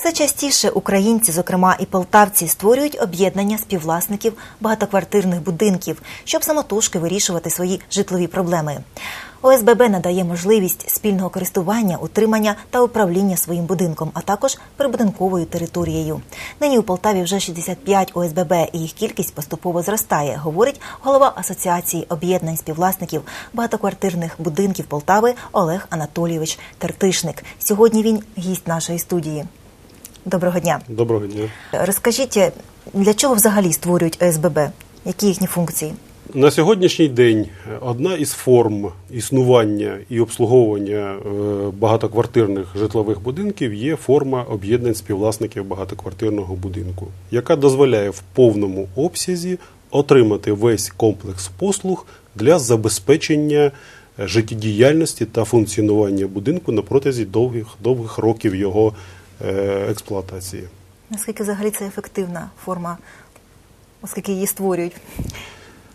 Все частіше українці, зокрема і полтавці, створюють об'єднання співвласників багатоквартирних будинків, щоб самотужки вирішувати свої житлові проблеми. ОСББ надає можливість спільного користування, утримання та управління своїм будинком, а також прибудинковою територією. Нині у Полтаві вже 65 ОСББ, і їх кількість поступово зростає, говорить голова Асоціації об'єднань співвласників багатоквартирних будинків Полтави Олег Анатолійович Тертишник. Сьогодні він гість нашої студії. Доброго дня. Доброго дня. Розкажіть, для чого взагалі створюють ОСББ? Які їхні функції? На сьогоднішній день одна із форм існування і обслуговування е, багатоквартирних житлових будинків є форма об'єднань співвласників багатоквартирного будинку, яка дозволяє в повному обсязі отримати весь комплекс послуг для забезпечення життєдіяльності та функціонування будинку на протязі довгих довгих років його експлуатації. Наскільки взагалі це ефективна форма, оскільки її створюють?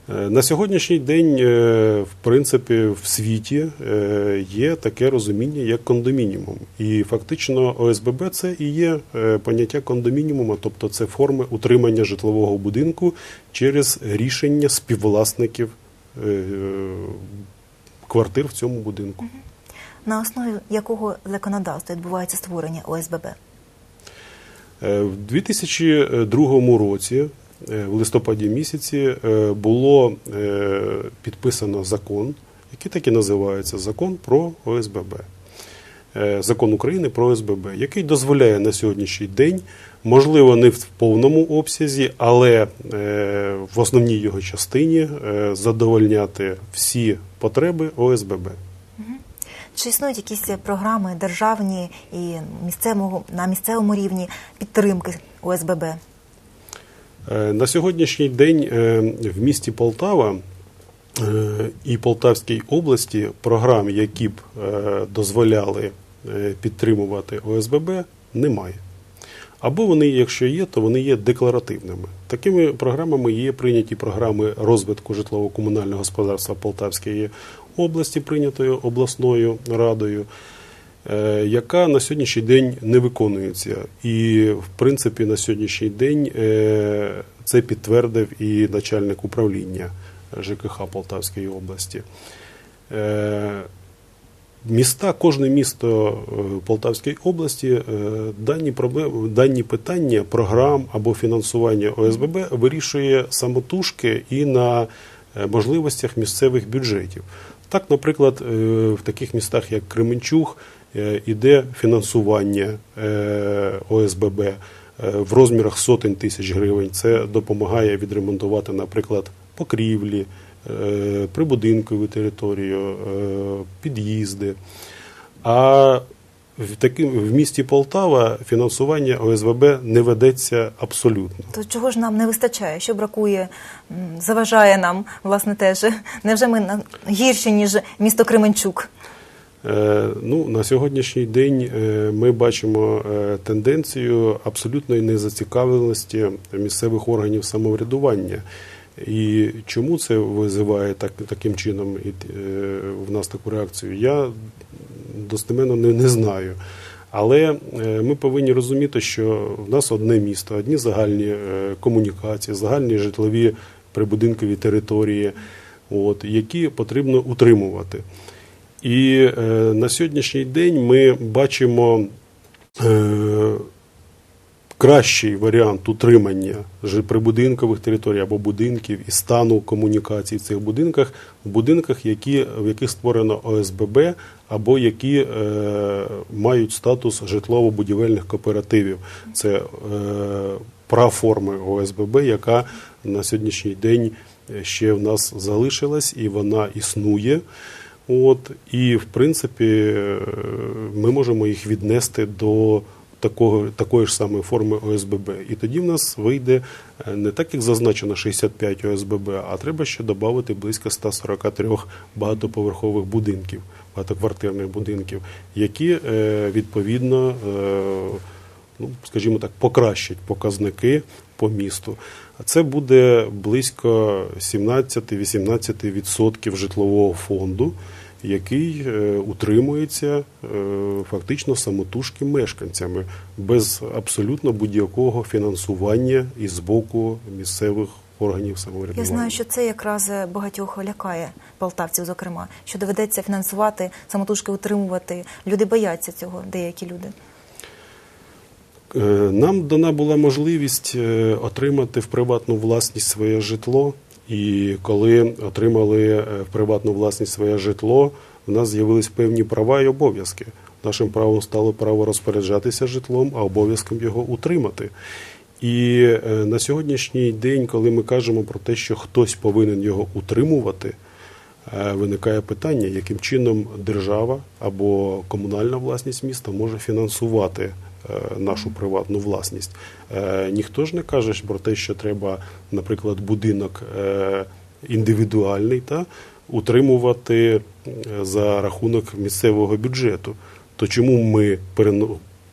Е, На сьогоднішній день, е, в принципі, в світі е, є таке розуміння, як кондомініум. І фактично ОСББ це і є е, поняття кондомініуму, тобто це форми утримання житлового будинку через рішення співвласників е, квартир в цьому будинку. На основі якого законодавства відбувається створення ОСББ? Е, В 2002 році, е, в листопаді місяці, е, було підписано закон, який так і називається Закон про ОСББ. Закон України про ОСББ, який дозволяє на сьогоднішній день, можливо, не в повному обсязі, але в основній його частині задовольняти всі потреби ОСББ. Чи існують якісь програми державні і місцевого на місцевому рівні підтримки ОСББ? Е, На сьогоднішній день е, в місті Полтава е, і Полтавській області програм, які б дозволяли підтримувати ОСББ, немає. Або вони, якщо є, то вони є декларативними. Такими програмами є прийняті програми розвитку житлово-комунального господарства Полтавської області, прийнятою обласною радою, е, яка на сьогоднішній день не виконується. І, в принципі, на сьогоднішній день е, це підтвердив і начальник управління ЖКХ Полтавської області. Міста, кожне місто е, Полтавської області е, дані дані питання програм або фінансування ОСББ вирішує самотужки і на е, можливостях місцевих бюджетів. Так, наприклад, в таких містах, як Кременчуг, іде фінансування ОСББ в розмірах сотень тисяч гривень. Це допомагає відремонтувати, наприклад, покрівлі, прибудинкову територію, е, під'їзди. А в, таким, в місті Полтава фінансування ОСББ не ведеться абсолютно. То чого ж нам не вистачає? Що бракує, заважає нам, власне, теж? Невже ми гірші, ніж місто Кременчук? Е, Ну, на сьогоднішній день е, ми бачимо е, тенденцію абсолютної незацікавленості місцевих органів самоврядування. І чому це визиває так, таким чином і, е, в нас таку реакцію, я достеменно не, не знаю. Але е, ми повинні розуміти, що в нас одне місто, одні загальні е, комунікації, загальні житлові прибудинкові території, от, які потрібно утримувати. І е, на сьогоднішній день ми бачимо е, кращий варіант утримання прибудинкових територій або будинків і стану комунікацій в цих будинках, в будинках, які, в яких створено ОСББ, або які е, мають статус житлово-будівельних кооперативів. Це е, праформи ОСББ, яка на сьогоднішній день ще в нас залишилась і вона існує. От, і, в принципі, е, ми можемо їх віднести до такого, такої ж самої форми ОСББ. І тоді в нас вийде е, не так, як зазначено 65 ОСББ, а треба ще додати близько 143 багатоповерхових будинків, багатоквартирних будинків, які е, відповідно, е, ну, скажімо так, покращать показники по місту. Це буде близько 17-18% житлового фонду, який е, утримується е, фактично самотужки мешканцями без абсолютно будь-якого фінансування із боку місцевих органів Я знаю, що це якраз е, багатьох лякає полтавців, зокрема, що доведеться фінансувати, самотужки утримувати. Люди бояться цього, деякі люди. Нам дана була можливість отримати в приватну власність своє житло. І коли отримали е, в приватну власність своє житло, в нас з'явились певні права і обов'язки. Нашим правом стало право розпоряджатися житлом, а обов'язком його утримати. І е, на сьогоднішній день, коли ми кажемо про те, що хтось повинен його утримувати, е, виникає питання, яким чином держава або комунальна власність міста може фінансувати нашу приватну власність. Е, Ніхто ж не каже про те, що треба, наприклад, будинок е, індивідуальний та утримувати е, за рахунок місцевого бюджету. То чому ми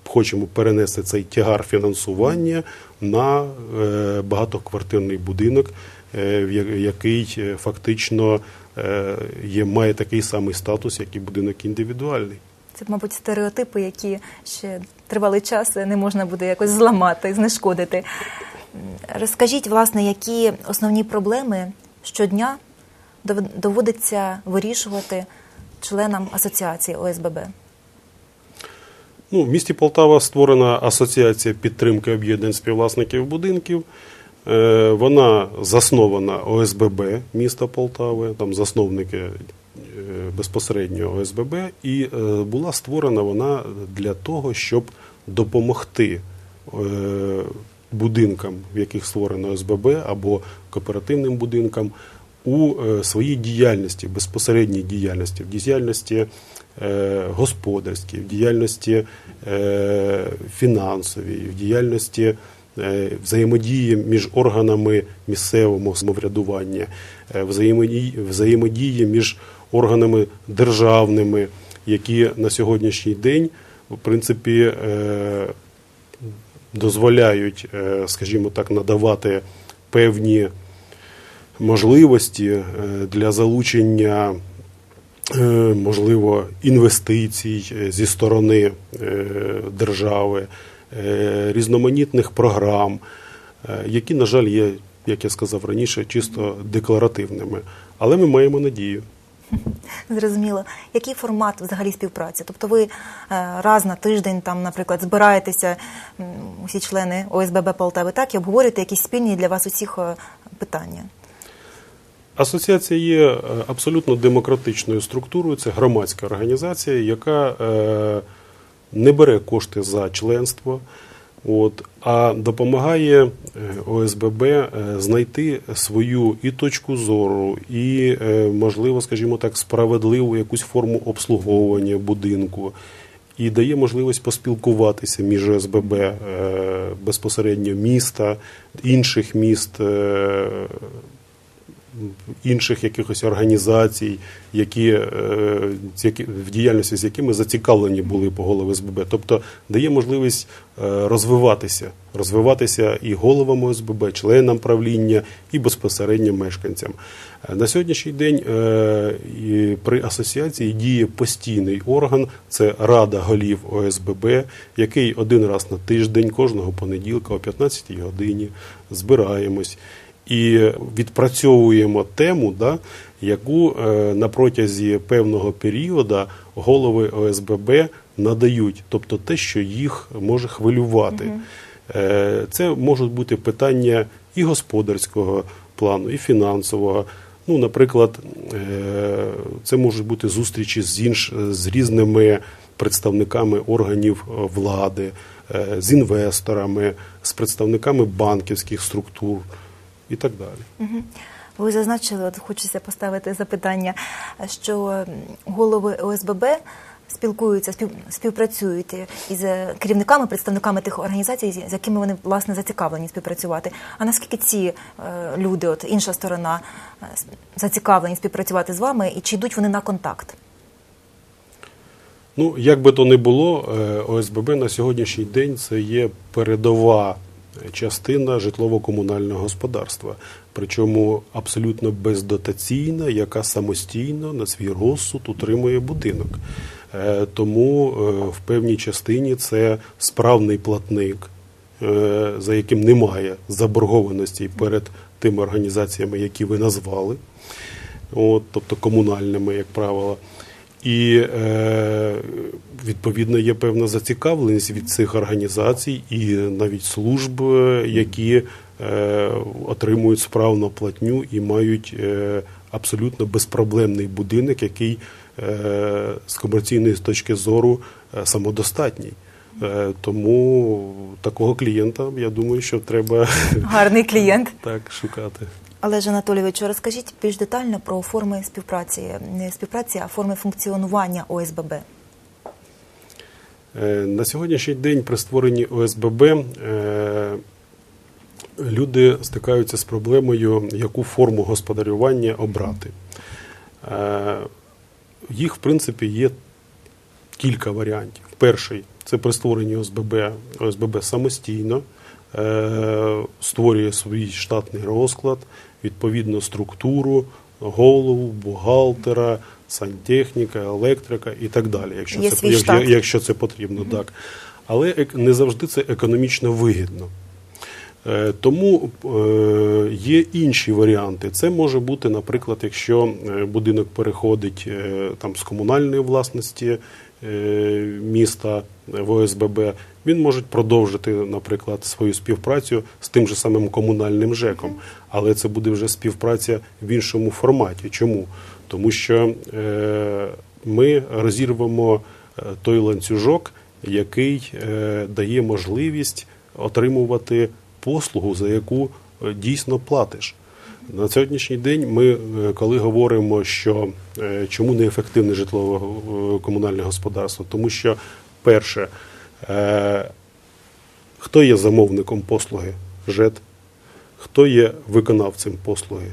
хочемо перенести цей тягар фінансування на е, багатоквартирний будинок, е, який е, фактично е, є, має такий самий статус, як і будинок індивідуальний. Це, мабуть, стереотипи, які ще тривалий час не можна буде якось зламати, знешкодити. Розкажіть, власне, які основні проблеми щодня доводиться вирішувати членам асоціації ОСББ? Ну, в місті Полтава створена асоціація підтримки об'єднань співвласників будинків. Е, Вона заснована ОСББ міста Полтави, там засновники безпосередньо ОСББ, і е, була створена вона для того, щоб допомогти е, будинкам, в яких створено ОСББ, або кооперативним будинкам у е, своїй діяльності, безпосередній діяльності, в діяльності е, господарській, в діяльності е, фінансовій, в діяльності е, взаємодії між органами місцевого самоврядування, е, взаємодії між органами державними, які на сьогоднішній день, в принципі, е, дозволяють, е, скажімо так, надавати певні можливості е, для залучення, можливо, інвестицій зі сторони держави, різноманітних програм, які, на жаль, є, як я сказав раніше, чисто декларативними. Але ми маємо надію. Зрозуміло. Який формат взагалі співпраці? Тобто ви е, раз на тиждень, там, наприклад, збираєтеся усі члени ОСББ Полтави, так, і обговорюєте якісь спільні для вас усіх е, питання? Асоціація є е, абсолютно демократичною структурою. Це громадська організація, яка не бере кошти за членство, от, а допомагає е, ОСББ е, знайти свою і точку зору, і, е, можливо, скажімо так, справедливу якусь форму обслуговування будинку. І дає можливість поспілкуватися між ОСББ безпосередньо міста, інших міст, інших якихось організацій, які, е, які в діяльності з якими зацікавлені були по голови СББ. Тобто дає можливість е, розвиватися, розвиватися і головам ОСББ, членам правління, і безпосередньо мешканцям. Е, На сьогоднішній день при асоціації діє постійний орган, це Рада голів ОСББ, який один раз на тиждень, кожного понеділка о 15 годині збираємось і відпрацьовуємо тему, да, яку е, на протязі певного періоду голови ОСББ надають, тобто те, що їх може хвилювати. Е, Це можуть бути питання і господарського плану, і фінансового. Ну, наприклад, е, це можуть бути зустрічі з інш з різними представниками органів влади, з інвесторами, з представниками банківських структур і так далі. Ви зазначили, от хочеться поставити запитання, що голови ОСББ спілкуються, спів, співпрацюють із керівниками, представниками тих організацій, з якими вони власне зацікавлені співпрацювати. А наскільки ці е, люди, от інша сторона, е, зацікавлені співпрацювати з вами, і чи йдуть вони на контакт? Ну, як би то не було, е, ОСББ на сьогоднішній день це є передова частина житлово-комунального господарства, причому абсолютно бездотаційна, яка самостійно на свій розсуд утримує будинок. Е, Тому е, в певній частині це справний платник, е, за яким немає заборгованості перед тими організаціями, які ви назвали, от, тобто комунальними, як правило. І е, відповідно є певна зацікавленість від цих організацій і навіть служб, е, які е, отримують справну платню і мають е, абсолютно безпроблемний будинок, який е, з комерційної точки зору самодостатній. Тому такого клієнта, я думаю, що треба Гарний клієнт. так шукати. Олеже Анатолійовичу, розкажіть більш детально про форми співпраці, не співпраці, а форми функціонування ОСББ. Е, На сьогоднішній день при створенні ОСББ е, люди стикаються з проблемою, яку форму господарювання обрати. Е, Їх, в принципі, є кілька варіантів. Перший це при створенні ОСББ, ОСББ самостійно створює свій штатний розклад, відповідну структуру, голову, бухгалтера, сантехніка, електрика і так далі. Якщо Є це як- якщо це потрібно, так. Але не завжди це економічно вигідно. Е, Тому е, є інші варіанти. Це може бути, наприклад, якщо е, будинок переходить там з комунальної власності міста в ОСББ, він може продовжити, наприклад, свою співпрацю з тим же самим комунальним ЖЕКом. Але це буде вже співпраця в іншому форматі. Чому? Тому що е, ми розірвемо е, той ланцюжок, який е, дає можливість отримувати послугу, за яку е, дійсно платиш. На сьогоднішній день ми, е, коли говоримо, що чому неефективне житлово-комунальне господарство, тому що перше, хто є замовником послуги? ЖЕД, хто є виконавцем послуги?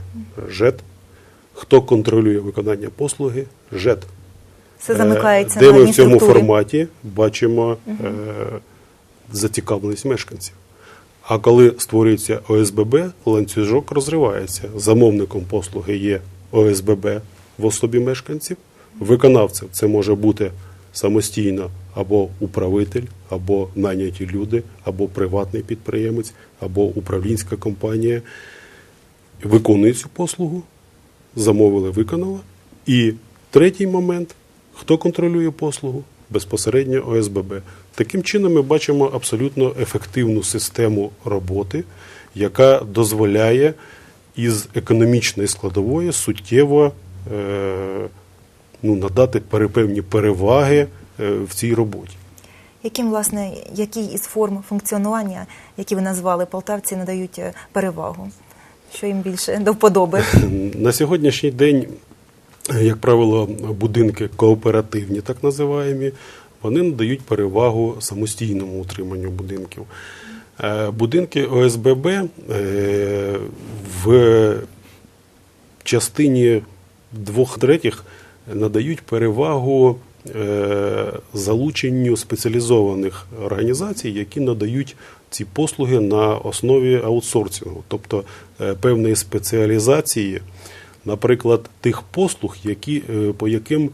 ЖЕД, хто контролює виконання послуги? ЖЕД. Все замикається Е, Де ми в цьому структурі. форматі бачимо е, зацікавленість мешканців. А коли створюється ОСББ, ланцюжок розривається. Замовником послуги є ОСББ в особі мешканців. Виконавцем це може бути самостійно або управитель, або найняті люди, або приватний підприємець, або управлінська компанія. Виконує цю послугу, замовили, виконала. І третій момент, хто контролює послугу? Безпосередньо ОСББ. Таким чином ми бачимо абсолютно ефективну систему роботи, яка дозволяє із економічної складової суттєво е, ну, надати певні переваги е, в цій роботі. Яким, власне, який із форм функціонування, які ви назвали, полтавці надають е, перевагу? Що їм більше до вподоби? На сьогоднішній день, як правило, будинки кооперативні, так називаємо, вони надають перевагу самостійному утриманню будинків. Е, Будинки ОСББ в частині двох третіх надають перевагу е, залученню спеціалізованих організацій, які надають ці послуги на основі аутсорсингу, тобто е, певної спеціалізації, наприклад, тих послуг, які, е, по яким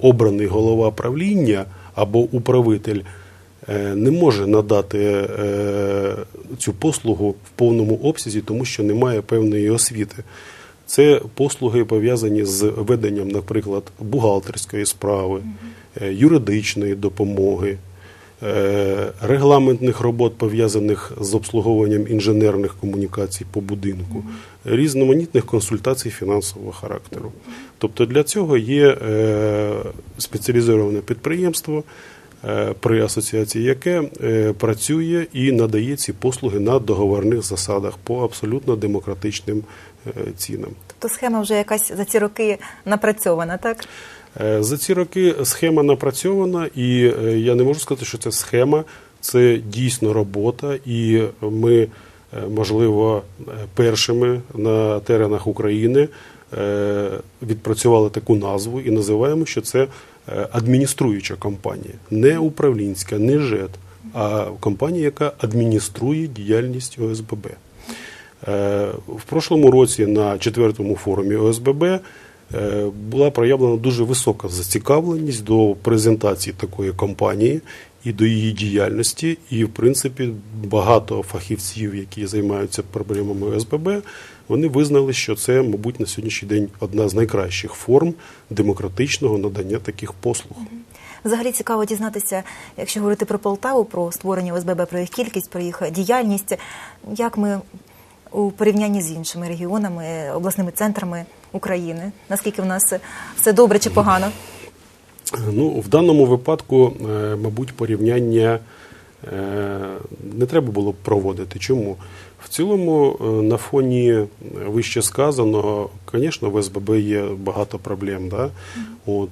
обраний голова правління або управитель не може надати цю послугу в повному обсязі, тому що немає певної освіти. Це послуги пов'язані з веденням, наприклад, бухгалтерської справи, е, юридичної допомоги, е, регламентних робот, пов'язаних з обслуговуванням інженерних комунікацій по будинку, різноманітних консультацій фінансового характеру. Тобто для цього є е, спеціалізоване підприємство при асоціації, яке е, працює і надає ці послуги на договорних засадах по абсолютно демократичним е, цінам. Тобто схема вже якась за ці роки напрацьована, так? Е, За ці роки схема напрацьована, і е, я не можу сказати, що це схема, це дійсно робота, і ми, е, можливо, е, першими на теренах України е, відпрацювали таку назву і називаємо, що це е, адмініструюча компанія, не управлінська, не ЖЕД, а компанія, яка адмініструє діяльність ОСББ. Е, В прошлому році на четвертому форумі ОСББ е, була проявлена дуже висока зацікавленість до презентації такої компанії і до її діяльності. І, в принципі, багато фахівців, які займаються проблемами ОСББ, вони визнали, що це, мабуть, на сьогоднішній день одна з найкращих форм демократичного надання таких послуг. Взагалі цікаво дізнатися, якщо говорити про Полтаву, про створення ОСББ, про їх кількість, про їх діяльність, як ми у порівнянні з іншими регіонами, обласними центрами України, наскільки в нас все добре чи погано? Ну, в даному випадку, е, мабуть, порівняння е, не треба було б проводити. Чому? В цілому, е, на фоні вище сказаного, звісно, в СББ є багато проблем. Да? От,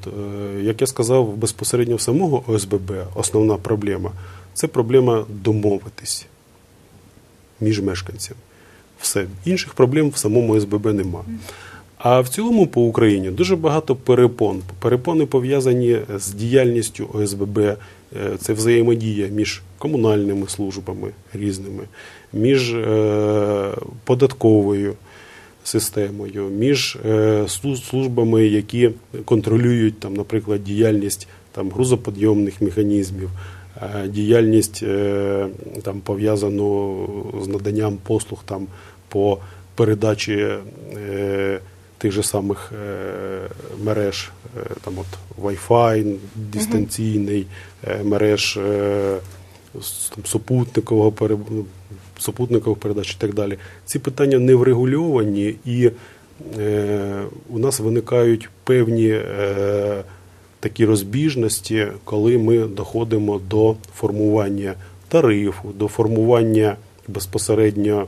як я сказав, безпосередньо в самого ОСББ основна проблема це проблема домовитись між мешканцями. Все. Інших проблем в самому СББ нема. А в цілому по Україні дуже багато перепон. Перепони пов'язані з діяльністю ОСББ. Е, Це взаємодія між комунальними службами різними, між е, податковою системою, між е, службами, які контролюють, там, наприклад, діяльність там, грузоподйомних механізмів, діяльність е, там, пов'язану з наданням послуг там, по передачі е, тих же самих е, мереж, е, там от Wi-Fi дистанційний, е, мереж е, там, супутникового ну, супутникових передач і так далі. Ці питання не врегульовані і е, у нас виникають певні е, такі розбіжності, коли ми доходимо до формування тарифу, до формування безпосередньо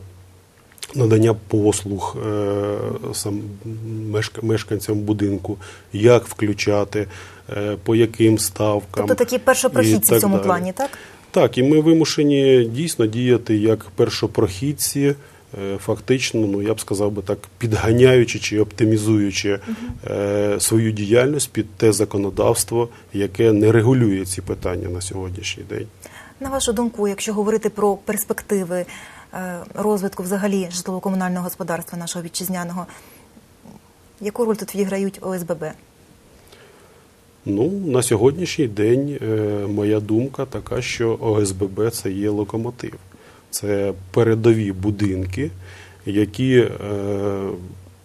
надання послуг е, сам мешка- мешканцям будинку, як включати, е, по яким ставкам. Тобто такі першопрохідці в цьому далі. плані, так? Так, і ми вимушені дійсно діяти як першопрохідці, фактично, ну я б сказав би так, підганяючи чи оптимізуючи е, свою діяльність під те законодавство, яке не регулює ці питання на сьогоднішній день. На вашу думку, якщо говорити про перспективи е, розвитку взагалі житлово-комунального господарства нашого вітчизняного, яку роль тут відіграють ОСББ? Ну, на сьогоднішній день е, моя думка така, що ОСББ це є локомотив. Це передові будинки, які е,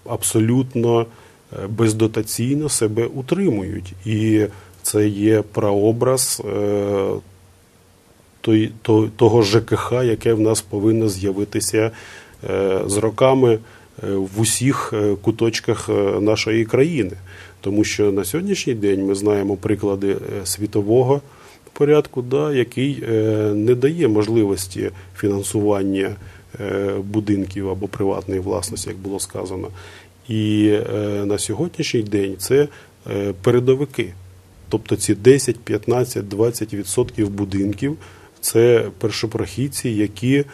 абсолютно е, бездотаційно себе утримують. І це є прообраз е, того ЖКХ, яке в нас повинно з'явитися з роками в усіх куточках нашої країни. Тому що на сьогоднішній день ми знаємо приклади світового порядку, да, який е, не дає можливості фінансування е, будинків або приватної власності, як було сказано. І е, на сьогоднішній день це передовики. Тобто ці 10, 15, 20 відсотків будинків це першопрохідці, які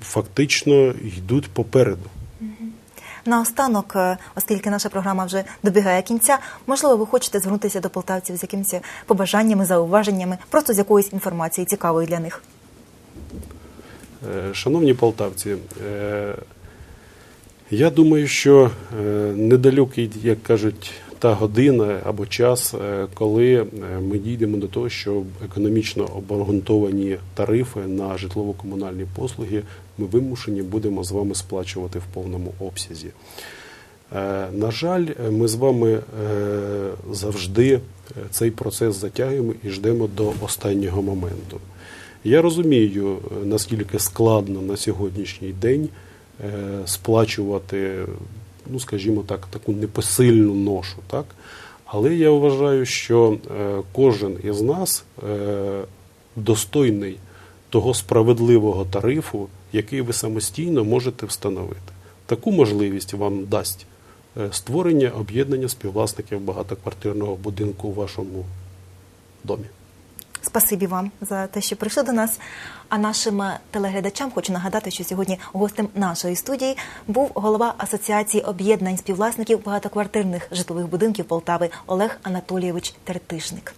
фактично йдуть попереду. Наостанок, е, оскільки наша програма вже добігає кінця, можливо, ви хочете звернутися до полтавців з якимись побажаннями, зауваженнями, просто з якоїсь інформації цікавої для них. Е, Шановні полтавці, е, я думаю, що недалюкий, як кажуть, та година або час, е, коли е, ми дійдемо до того, що економічно обґрунтовані тарифи на житлово-комунальні послуги ми вимушені будемо з вами сплачувати в повному обсязі. Е, На жаль, ми з вами завжди цей процес затягуємо і ждемо до останнього моменту. Я розумію, наскільки складно на сьогоднішній день сплачувати, ну скажімо так, таку непосильну ношу, так? Але я вважаю, що е, кожен із нас е, достойний того справедливого тарифу, який ви самостійно можете встановити. Таку можливість вам дасть е, створення об'єднання співвласників багатоквартирного будинку у вашому домі. Спасибі вам за те, що прийшли до нас. А нашим телеглядачам хочу нагадати, що сьогодні гостем нашої студії був голова Асоціації об'єднань співвласників багатоквартирних житлових будинків Полтави Олег Анатолійович Тертишник.